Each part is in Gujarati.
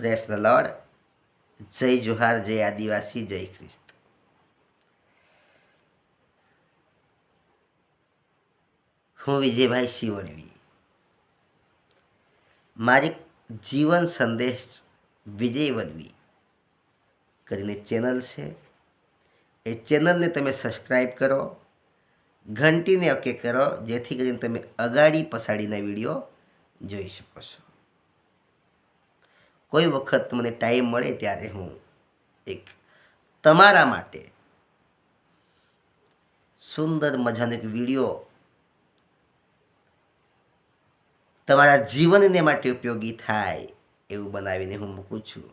પ્રેસ ધ લોર્ડ જય જોહાર, જય આદિવાસી, જય ખ્રિસ્ત. હું વિજયભાઈ શિવણવી મારી જીવન સંદેશ વિજય વલવી કરીને ચેનલ છે. એ ચેનલને તમે સબસ્ક્રાઈબ કરો, ઘંટીને ઓકે કરો, જેથી કરીને તમે અગાડી પછાડીના વીડિયો જોઈ શકો છો. કોઈ વખત મને ટાઈમ મળે ત્યારે હું એક તમારા માટે સુંદર મજાનો એક વીડિયો તમારા જીવનને માટે ઉપયોગી થાય એવું બનાવીને હું મૂકું છું.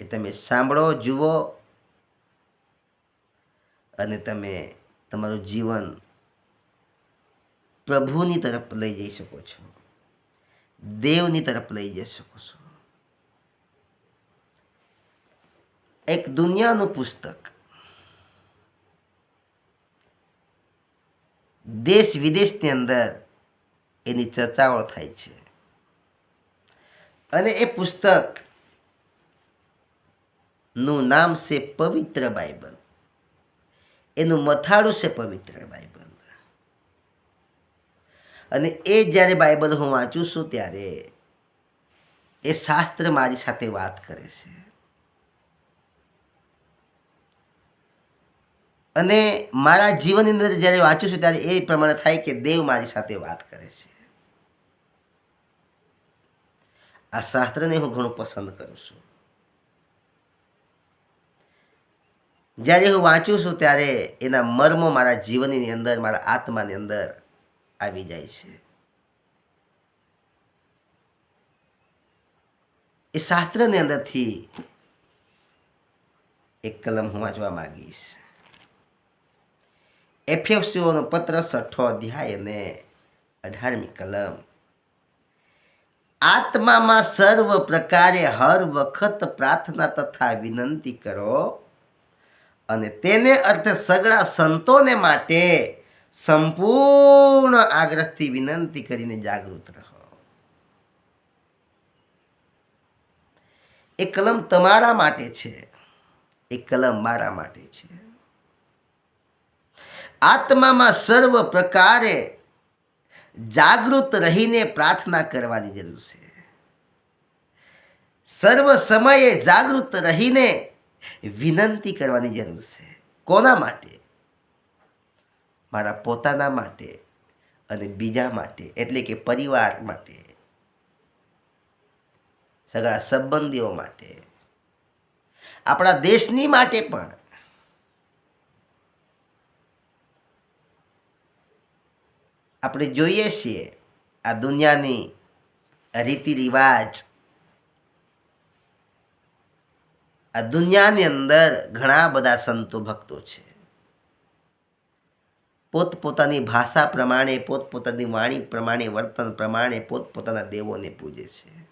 એ તમે સાંભળો, જુઓ અને તમે તમારું જીવન પ્રભુની તરફ લઈ જઈ શકો છો. દેવની તરફ લઈ જઈ શકો છો. એક દુનિયાનું પુસ્તક દેશ વિદેશની અંદર એની ચર્ચાઓ થાય છે અને એ પુસ્તકનું નામ છે પવિત્ર બાઇબલ એનું મથાળું છે પવિત્ર બાઇબલ અને એ જ્યારે બાઇબલ હું વાંચું છું ત્યારે એ શાસ્ત્ર મારી સાથે વાત કરે છે અને મારા જીવનની અંદર જ્યારે વાંચું છું ત્યારે એ પ્રમાણે થાય કે દેવ મારી સાથે વાત કરે છે. આ શાસ્ત્રને હું ઘણું પસંદ કરું છું. જ્યારે હું વાંચું છું ત્યારે એના મર્મો મારા જીવનની અંદર, મારા આત્માની અંદર આવી જાય છે. એ શાસ્ત્રની અંદરથી એક કલમ હું વાંચવા માંગીશ. એફએફસીઓનો પત્ર છઠ્ઠો અધ્યાય અને અઢારમી કલમ. આત્મામાં સર્વ પ્રકારે હર વખત પ્રાર્થના તથા વિનંતી કરો અને તેને અર્થે સગળા સંતોને માટે સંપૂર્ણ આગ્રહથી વિનંતી કરીને જાગૃત રહો. એ કલમ તમારા માટે છે. એ કલમ મારા માટે છે. આત્મામાં સર્વ પ્રકારે જાગૃત રહીને પ્રાર્થના કરવાની જરૂર છે. સર્વ સમયે જાગૃત રહીને વિનંતી કરવાની જરૂર છે. કોના માટે? મારા પોતાના માટે અને બીજા માટે, એટલે કે પરિવાર માટે. સગા સંબંધીઓ માટે. આપણા દેશની માટે પણ. આપણે જોઈએ છીએ આ દુનિયાની રીતિ રિવાજ. આ દુનિયાની અંદર ઘણા બધા સંતો ભક્તો છે. પોતપોતાની ભાષા પ્રમાણે, પોતપોતાની વાણી પ્રમાણે, વર્તન પ્રમાણે પોતપોતાના દેવોને પૂજે છે.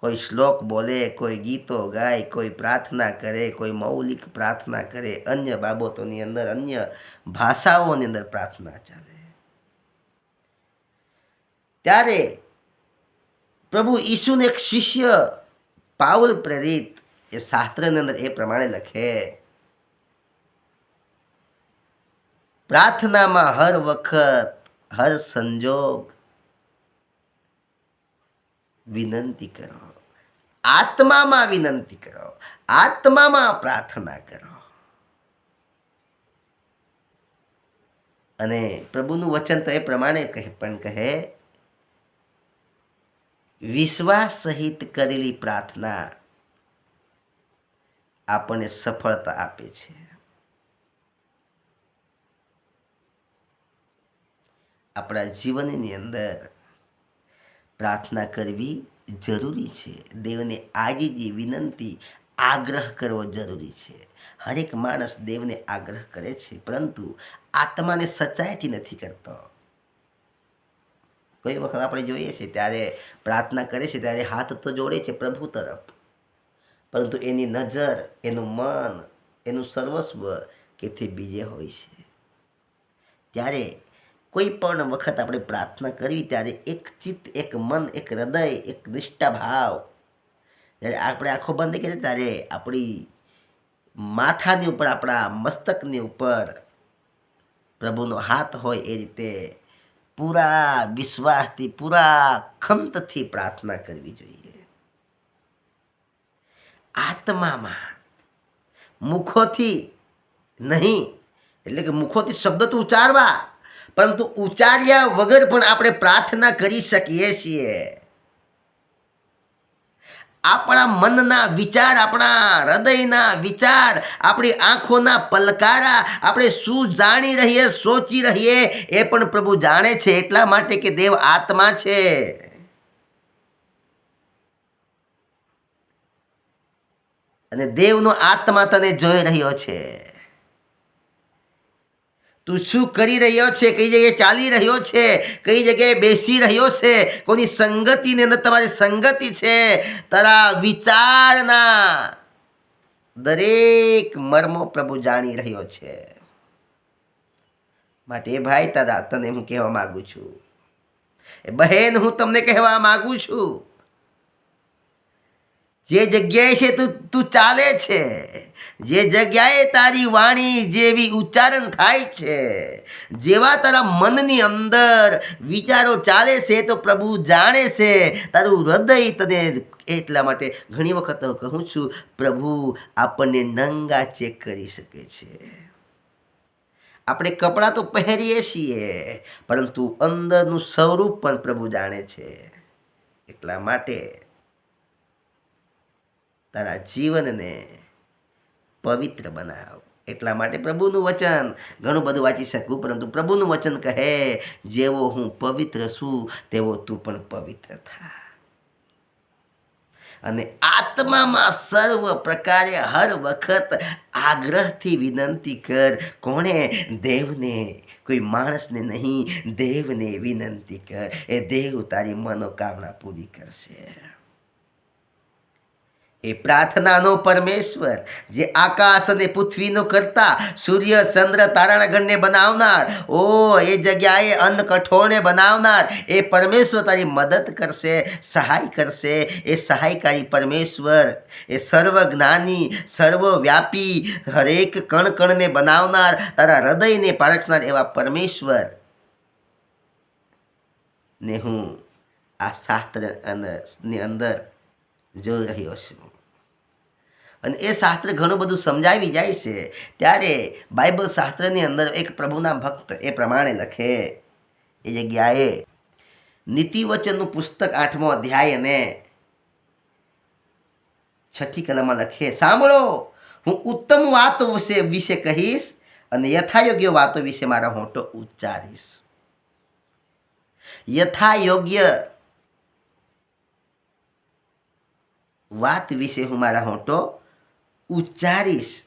કોઈ શ્લોક બોલે, કોઈ ગીતો ગાય, કોઈ પ્રાર્થના કરે, કોઈ મૌલિક પ્રાર્થના કરે, અન્ય બાબતોની અંદર, અન્ય ભાષાઓની અંદર પ્રાર્થના ચાલે. ત્યારે પ્રભુ ઈસુને એક શિષ્ય પાઉલ પ્રેરિત એ શાસ્ત્રની અંદર એ પ્રમાણે લખે. પ્રાર્થનામાં હર વખત, હર સંજોગ વિનંતી કરો. આત્મામાં વિનંતી કરો. આત્મામાં પ્રાર્થના કરો. અને પ્રભુનું વચન તો એ પ્રમાણે કહે, પણ કહે, વિશ્વાસ સહિત કરેલી પ્રાર્થના આપણને સફળતા આપે છે. આપણા જીવનની અંદર પ્રાર્થના કરવી જરૂરી છે. દેવને આજીજી વિનંતી, આગ્રહ કરવો જરૂરી છે. હરેક માણસ દેવને આગ્રહ કરે છે, પરંતુ આત્માને સચ્ચાઈથી નથી કરતો. કોઈ વખત આપણે જોઈએ છીએ ત્યારે પ્રાર્થના કરે છે, ત્યારે હાથ તો જોડે છે પ્રભુ તરફ. પરંતુ એની નજર, એનું મન, એનું સર્વસ્વ કેથી બીજે હોય છે. ત્યારે કોઈ પણ વખત આપણે પ્રાર્થના કરવી ત્યારે એક ચિત્ત, એક મન, એક હૃદય, એક નિષ્ઠા ભાવ જ્યારે આપણે આંખો બંધ કરીએ ત્યારે આપણી માથાની ઉપર, આપણા મસ્તકની ઉપર પ્રભુનો હાથ હોય એ રીતે પૂરા વિશ્વાસથી, પૂરા ખંતથી પ્રાર્થના કરવી જોઈએ. આત્મામાં મુખોથી નહીં, એટલે કે મુખોથી શબ્દ તો ઉચ્ચારવા પરંતુ ઉચ્ચાર્યા વગર પણ આપણે પ્રાર્થના કરી શકીએ છીએ. આપણા મનના વિચાર, આપણા હૃદયના વિચાર, આપણી આંખોના પલકારા, આપણે શું જાણી રહીએ, સોચી રહીએ, એ પણ પ્રભુ જાણે છે. એટલા માટે કે દેવ આત્મા છે. અને દેવનો આત્મા તને જોઈ રહ્યો છે. તું શું કરી રહ્યો છે? કઈ જગ્યાએ ચાલી રહ્યો છે? કઈ જગ્યાએ બેસી રહ્યો છે? કોની સંગતિની અંદર તમારી સંગતિ છે? તારા વિચારના દરેક મર્મો પ્રભુ જાણી રહ્યો છે. માટે ભાઈ, તારા તને હું કહેવા માગું છું. બહેન, હું તમને કહેવા માગું છું. જે જગ્યાએ છે તું તું ચાલે છે, જે જગ્યાએ તારી વાણી જેવી ઉચ્ચારણ થાય છે, જેવા તારા મનની અંદર વિચારો ચાલે છે તો પ્રભુ જાણે છે, તારું હૃદય તને એટલા માટે ઘણી વખત હું કહું છું, પ્રભુ આપણને નંગા ચેક કરી શકે છે. આપણે કપડાં તો પહેરીએ છીએ, પરંતુ અંદરનું સ્વરૂપ પણ પ્રભુ જાણે છે. એટલા માટે તારા જીવનને પવિત્ર બનાવ. એટલા માટે પ્રભુનું વચન. ઘણું બધું વાંચી શકું, પરંતુ પ્રભુનું વચન કહે, જેવો હું પવિત્ર છું, તેવો તું પણ પવિત્ર થા. અને આત્મામાં સર્વ પ્રકારે હર વખત આગ્રહથી વિનંતી કર. કોણે? દેવને. કોઈ માણસને નહીં, દેવને વિનંતી કર. એ દેવ તારી મનોકામના પૂરી કરશે. એ પ્રાર્થનાનો પરમેશ્વર, જે આકાશ અને પૃથ્વીનો કરતા સૂર્ય, ચંદ્ર તારાગણને બનાવનાર, ઓ, એ જગ્યાએ અન્ન કઠોળને બનાવનાર, એ પરમેશ્વર તારી મદદ કરશે, સહાય કરશે, એ સહાયકારી પરમેશ્વર, એ સર્વજ્ઞાની, સર્વવ્યાપી, હરેક કણ કણને બનાવનાર, તારા હૃદયને પારખનાર એવા પરમેશ્વર. ને હું આ શાસ્ત્રની અંદર જોઈ રહ્યો છું અને એ શાસ્ત્ર ઘણું બધું સમજાવી જાય છે. ત્યારે બાઇબલ શાસ્ત્રની અંદર એક પ્રભુના ભક્ત એ પ્રમાણે લખે. એ જગ્યાએ, નીતિવચનનું પુસ્તક આઠમો અધ્યાય અને છઠ્ઠી કલમમાં લખે, સાંભળો, હું ઉત્તમ વાતો વિશે વિશે કહીશ અને યથાયોગ્ય વાતો વિશે મારા હોંટો ઉચ્ચારીશ. યથાયોગ્ય વાત વિશે હું મારા હોંટો ઉચ્ચારીશ.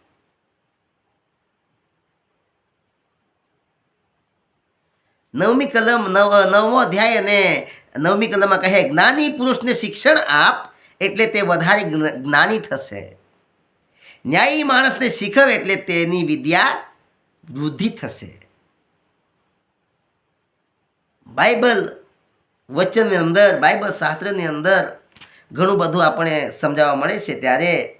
નવમી કલમ નવ, નવમો અધ્યાય અને નવમી કલમમાં કહે, જ્ઞાની પુરુષને શિક્ષણ આપ એટલે તે વધારે જ્ઞાની થશે. ન્યાયી માણસને શીખવ એટલે તેની વિદ્યા વૃદ્ધિ થશે. બાઇબલ વચનની અંદર, બાઇબલ શાસ્ત્રની અંદર ઘણું બધું આપણે સમજાવવા મળે છે. ત્યારે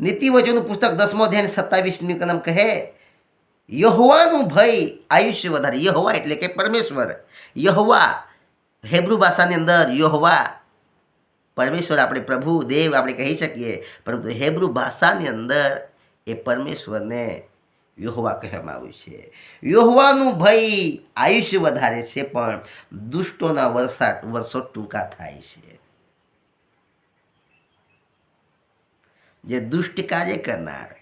નીતિવચનનું પુસ્તક દસમો અધ્યાય સત્તાવીસમી કલમ કહે, યહોવાનું ભય આયુષ્ય વધારે. યહવા એટલે કે પરમેશ્વર. યહવા, હેબ્રુ ભાષાની અંદર યહવા. પરમેશ્વર આપણે પ્રભુ, દેવ આપણે કહી શકીએ, પરંતુ હેબ્રુ ભાષાની અંદર એ પરમેશ્વરને યોહવા કહેવામાં આવ્યું છે. યોહવાનું ભય આયુષ્ય વધારે છે, પણ દુષ્ટોના વરસાદ વર્ષો ટૂંકા થાય છે. જે દુષ્ટ કાર્ય કરનાર,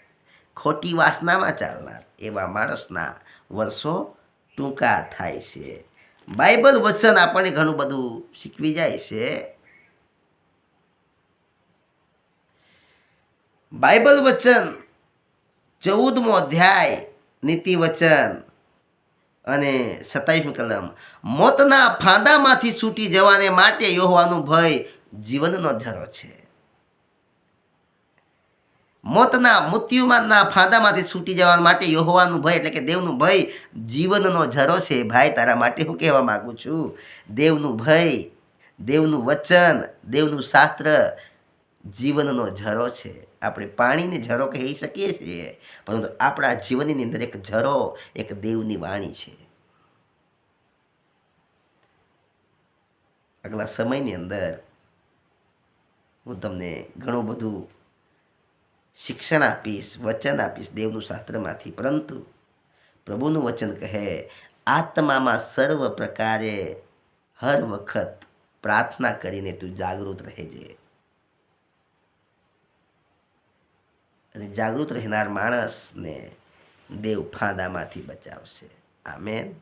ખોટી વાસનામાં ચાલનાર, એવા માણસના વર્ષો ટૂંકા થાય છે. બાઇબલ વચન આપણને ઘણું બધું શીખવી જાય છે. બાઇબલ વચન ચૌદમો અધ્યાય નીતિ વચન અને સત્તાવીસમી કલમ, મોતના ફાંદામાંથી છૂટી જવાને માટે યોહવાનું ભય જીવનનો ધરો છે. મોતના મૃત્યુમાંના ફાંદામાંથી છૂટી જવા માટે યહોવાનું ભય એટલે કે દેવનું ભય જીવનનો ઝરો છે. ભાઈ, તારા માટે હું કહેવા માગું છું, દેવનું ભય, દેવનું વચન, દેવનું શાસ્ત્ર જીવનનો ઝરો છે. આપણે પાણીને ઝરો કહી શકીએ છીએ, પરંતુ આપણા જીવનની અંદર એક ઝરો, એક દેવની વાણી છે. આગલા સમયની અંદર હું તમને ઘણું બધું શિક્ષણ આપીશ વચન આપીશ દેવનું શાસ્ત્રમાંથી. પરંતુ પ્રભુનું વચન કહે, આત્મામાં સર્વ પ્રકારે હર વખત પ્રાર્થના કરીને તું જાગૃત રહેજે. અને જાગૃત રહેનાર માણસને દેવ ફાંદામાંથી બચાવશે. આમેન.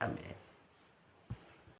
આમેન.